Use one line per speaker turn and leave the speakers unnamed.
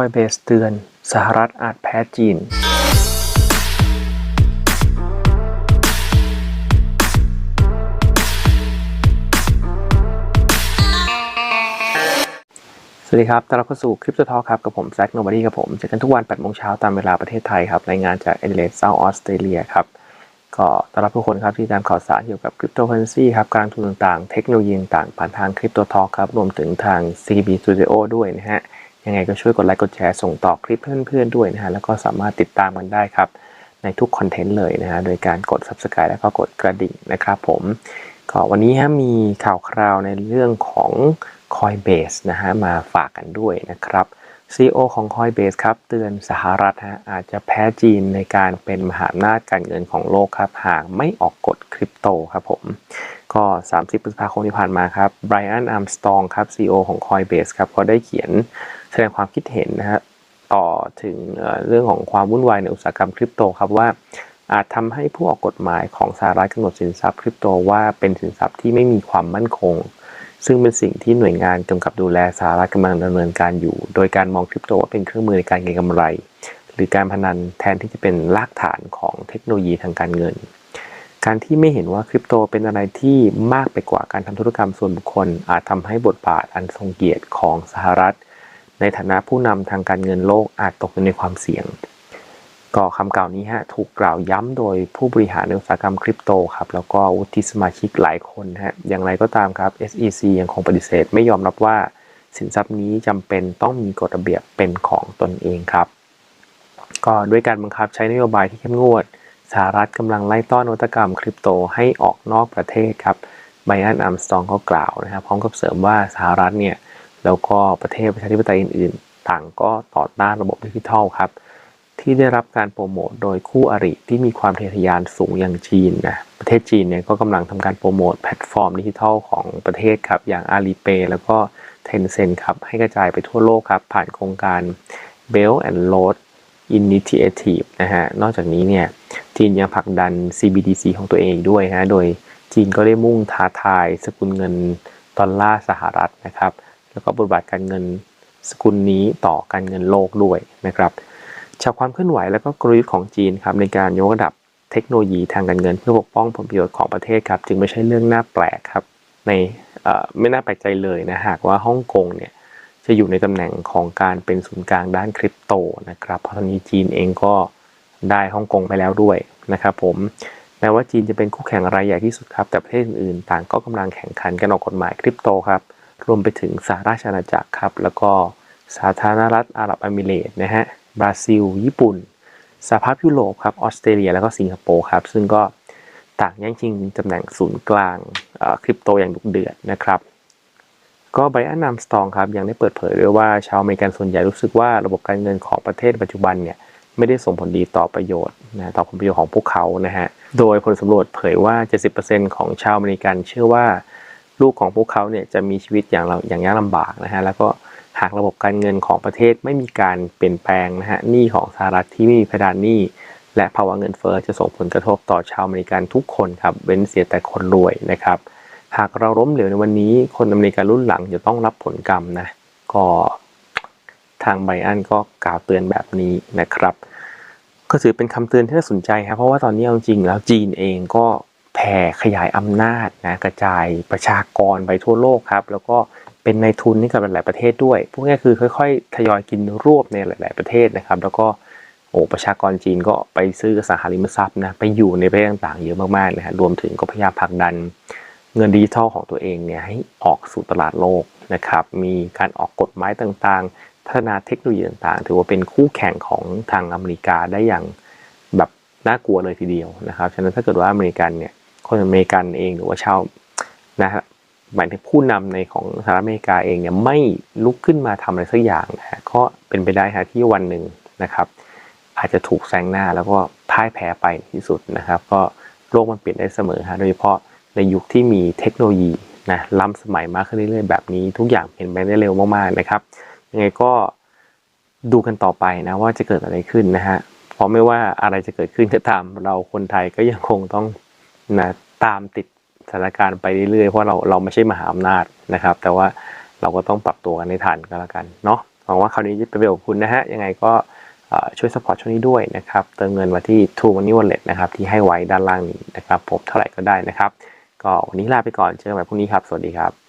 คอยเบสเตือน สหรัฐอาจแพ้จีนสวัสดีครับต้อนรับเข้าสู่คลิป t ทอ l k ครับ กับผมแซคโนบอดี้กับผมเจอกันทุกวัน8โมงเช้าตามเวลาประเทศไทยครับ รายงานจากเอเดเลดเซาท์ออสเตรเลียครับ ก็ต้อนรับทุกคนครับที่ตามข่าวสารเกี่ยวกับคริปโตเคอเรนซีครับ การทุนต่างๆ เทคโนโลยีต่างผ่านทางคริปโตทอ l k ครับ รวมถึงทาง CB Studio ด้วยนะฮะ ยังไงก็ช่วยกดไลค์กดแชร์ส่งต่อคลิปเพื่อนๆด้วยนะฮะแล้วก็สามารถติดตามกันได้ครับ ในทุกคอนเทนต์เลยนะฮะโดยการกด Subscribe แล้วก็กดกระดิ่งนะครับผมก็วันนี้ฮะมีข่าวคราวในเรื่องของ Coinbase นะฮะมาฝากกันด้วยนะครับ CEO ของ Coinbase ครับเตือนสหรัฐฮะอาจจะแพ้จีนในการเป็นมหาอำนาจการเงินของโลกครับ หากไม่ออกกฎคริปโตครับผม ก็ 30พฤษภาคมที่ผ่านมาครับไบรอันอาร์มสตองครับ CEO ของ Coinbase ครับก็ได้เขียน แสดงความคิดเห็นนะฮะต่อถึงเรื่องของความวุ่นวายในอุตสาหกรรมคริปโตครับว่าอาจทำให้ผู้ออกกฎหมายของสหรัฐกำหนดสินทรัพย์คริปโตว่าเป็นสินทรัพย์ที่ไม่มีความมั่นคง ซึ่งเป็นสิ่งที่หน่วยงานกำกับดูแลสหรัฐกำลังดำเนินการอยู่ โดยการมองคริปโตว่าเป็นเครื่องมือในการเก็งกำไร หรือการพนันแทนที่จะเป็นรากฐานของเทคโนโลยีทางการเงิน การที่ไม่เห็นว่าคริปโตเป็นอะไรที่มากไปกว่าการทำธุรกรรมส่วนบุคคล อาจทำให้บทบาทอันทรงเกียรติของสหรัฐ ในฐานะผู้นำทางการเงินโลกอาจตกอยู่ในความเสี่ยง ก็คำกล่าวนี้ฮะถูกกล่าวย้ำโดยผู้บริหารในอุตสาหกรรมคริปโตครับแล้วก็วุฒิสมาชิกหลายคนฮะอย่างไรก็ตามครับ SEC ยังคงปฏิเสธ ไม่ยอมรับว่าสินทรัพย์นี้จำเป็นต้องมีกฎระเบียบเป็นของตนเองครับ ก็ด้วยการบังคับใช้นโยบายที่เข้มงวดสหรัฐกำลังไล่ต้อนนวัตกรรมคริปโตให้ออกนอกประเทศครับไบอันอัมสตองก็กล่าวนะครับพร้อมกับเสริมว่าสหรัฐเนี่ย แล้วก็ประเทศประชาธิปไตยอื่นๆ ต่างก็ต่อต้านระบบดิจิทัลครับ ที่ได้รับการโปรโมทโดยคู่อริที่มีความทะเยอทะยานสูงอย่างจีนนะประเทศจีนเนี่ยก็กำลังทำการโปรโมทแพลตฟอร์มดิจิทัลของประเทศครับ อย่าง Alipay แล้วก็ Tencent ครับให้กระจายไปทั่วโลกครับ ผ่านโครงการ Belt and Road Initiative นะฮะ นอกจากนี้เนี่ยจีนยังผลักดัน CBDC ของตัวเองด้วยนะโดยจีนก็ได้มุ่งท้าทายสกุลเงินดอลลาร์สหรัฐนะครับ แล้วก็บทบาทการเงินสกุลนี้ต่อการเงินโลกด้วยนะครับจากความเคลื่อนไหวและก็กลยุทธ์ของจีนครับในการยกระดับเทคโนโลยีทางการเงินเพื่อปกป้องผลประโยชน์ของประเทศครับจึงไม่ใช่เรื่องน่าแปลกครับในไม่น่าแปลกใจเลยนะหากว่าฮ่องกงเนี่ยจะอยู่ในตำแหน่งของการเป็นศูนย์กลางด้านคริปโตนะครับเพราะตอนนี้จีนเองก็ได้ฮ่องกงไปแล้วด้วยนะครับผมแม้ว่าจีนจะเป็นคู่แข่งรายใหญ่ที่สุดครับแต่ประเทศอื่นๆต่างก็กำลังแข่งขันกันออกกฎหมายคริปโตครับ รวมไปถึงสหราชอาณาจักรครับ แล้วก็สาธารณรัฐอาหรับเอมิเรตนะฮะบราซิล ญี่ปุ่นสหภาพยุโรปครับออสเตรเลียแล้วก็สิงคโปร์ครับ ซึ่งก็ต่างแย่งชิงตำแหน่งศูนย์กลางคริปโตอย่างดุเดือดนะครับ ก็ไบรอันนามสตองครับยังได้เปิดเผยด้วยว่าชาวอเมริกันส่วนใหญ่รู้สึกว่าระบบการเงินของประเทศปัจจุบันเนี่ยไม่ได้ส่งผลดีต่อประโยชน์นะต่อผลประโยชน์ของพวกเขานะฮะ โดยผลสำรวจเผยว่า 70%ของชาวอเมริกันเชื่อว่า ลูกของพวกเขาเนี่ยจะมีชีวิตอย่างเราอย่างยากลำบากนะฮะแล้วก็หากระบบการเงินของประเทศไม่มีการเปลี่ยนแปลงนะฮะหนี้ของสหรัฐที่ไม่มีเพดานหนี้ และภาวะเงินเฟ้อจะส่งผลกระทบต่อชาวอเมริกันทุกคนครับเว้นเสียแต่คนรวยนะครับ หากเราล้มเหลวในวันนี้ คนอเมริกันรุ่นหลังจะต้องรับผลกรรมนะก็ทางไบอันก็กล่าวเตือนแบบนี้นะครับ ก็ถือเป็นคำเตือนที่น่าสนใจครับเพราะว่าตอนนี้เอาจริงแล้วจีนเองก็ ผ่ขยายอำนาจนะกระจายประชากรไปทั่วโลกครับแล้วก็เป็นในทุนให้กับหลายประเทศด้วยพวกนี้คือค่อยๆทยอยกินรวบในหลาย ๆประเทศนะครับ แล้วก็โอ้ประชากรจีนก็ไปซื้ออสังหาริมทรัพย์นะไปอยู่ในประเทศต่างๆ เยอะมากๆนะฮะรวมถึงก็พยายามผลักดันเงินดิจิทัลของตัวเองเนี่ยให้ออกสู่ตลาดโลกนะครับมีการออกกฎหมายต่างๆ พัฒนาเทคโนโลยีต่างๆ ถือว่าเป็นคู่แข่งของทางอเมริกาได้อย่างแบบน่ากลัวเลยทีเดียวนะครับฉะนั้นถ้าเกิดว่าอเมริกันเนี่ย คนอเมริกันเองหรือว่าชาวนะฮะหมายถึงผู้นำในของสหรัฐอเมริกาเองเนี่ยไม่ลุกขึ้นมาทำอะไรสักอย่างนะฮะก็เป็นไปได้ฮะที่วันหนึ่งนะครับ อาจจะถูกแซงหน้าแล้วก็พ่ายแพ้ไปที่สุดนะครับ ก็โลกมันเปลี่ยนได้เสมอฮะโดยเฉพาะในยุคที่มีเทคโนโลยีนะล้ำสมัยมากขึ้นเรื่อยๆแบบนี้ทุกอย่างเปลี่ยนไปได้เร็วมากๆนะครับยังไงก็ดูกันต่อไปนะว่าจะเกิดอะไรขึ้นนะฮะเพราะไม่ว่าอะไรจะเกิดขึ้นก็ตามเราคนไทยก็ยังคงต้อง นะตามติดสถานการณ์ไปเรื่อยๆเพราะเราเราไม่ใช่มหาอำนาจนะครับ แต่ว่าเราก็ต้องปรับตัวกันในทันก็แล้วกันเนาะหวังว่าคราวนี้จะเป็นประโยชน์คุณนะฮะยังไงก็ช่วยสปอร์ตช่วงนี้ด้วยนะครับเติมเงินมาที่ True Money Wallet นะครับที่ให้ไว้ด้านล่างนี้นะครับผมเท่าไหร่ก็ได้นะครับ ก็วันนี้ลาไปก่อนเจอกันใหม่พรุ่งนี้ครับ สวัสดีครับ